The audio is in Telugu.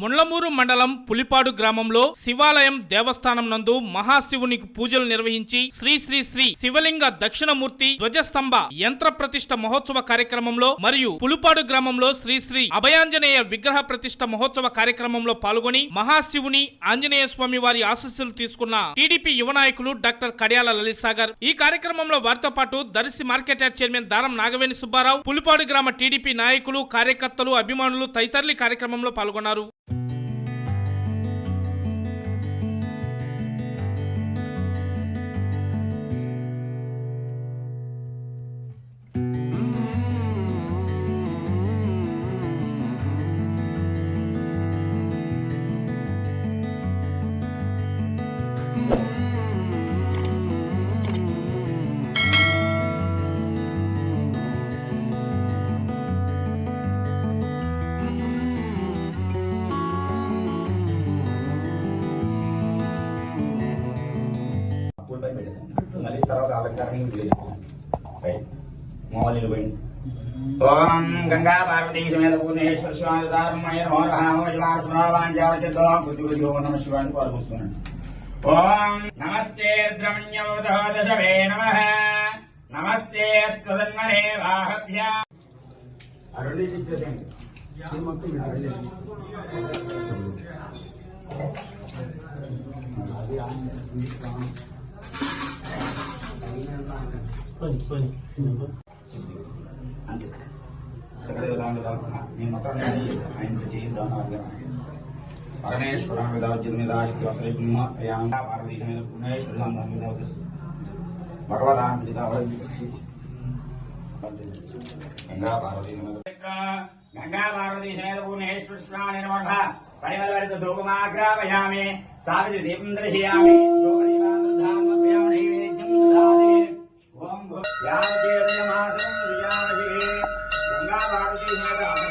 ముండ్లమూరు మండలం పులిపాడు గ్రామంలో శివాలయం దేవస్థానం నందు మహాశివునికి పూజలు నిర్వహించి శ్రీ శ్రీ శ్రీ శివలింగ దక్షిణమూర్తి ధ్వజస్తంభ యంత్ర ప్రతిష్ట మహోత్సవ కార్యక్రమంలో మరియు పులిపాడు గ్రామంలో శ్రీ శ్రీ అభయాంజనేయ విగ్రహ ప్రతిష్ట మహోత్సవ కార్యక్రమంలో పాల్గొని మహాశివుని ఆంజనేయ స్వామి వారి ఆశస్సులు తీసుకున్న టీడీపీ యువ నాయకులు డాక్టర్ కడియాల లలిత్సాగర్. ఈ కార్యక్రమంలో వారితో పాటు దర్శి మార్కెట్ యార్డ్ చైర్మన్ దారం నాగవేణి సుబ్బారావు పులిపాడు గ్రామ టీడీపీ నాయకులు కార్యకర్తలు అభిమానులు తదితరులు కార్యక్రమంలో పాల్గొన్నారు. Thank you. మళ్ళీ తర్వాత అలంకారం రైట్ మోహన్ పోయింది ఓం గంగా పార్వతీ సమేత పూర్ణేశ్వర శివాయ దారుమయ నమో నమో శివాయ స్మరావాంజావచితో బుద్ధి బుద్ధి ఓం నమ శివాయ పాల్గొస్తున్నాను ఓం నమస్తే ద్రమణ్యవదశవే నమ నమస్తే స్తదన్మనే వాహభ్య అరుణి చిత్రసేన్ అంతే సకల విధాలు కల్పన నేను మొత్తం పిత గంగా పార్వతీ గంగా పార్వతీ సమేత పూర్ణేశ్వర స్వామి పరిమళ పరిమళవరిత ధూపమాగ్రాపయామి సావిత్రి దీపం దర్శయామి श्याम चैतन्य महासम गंगा भारती माता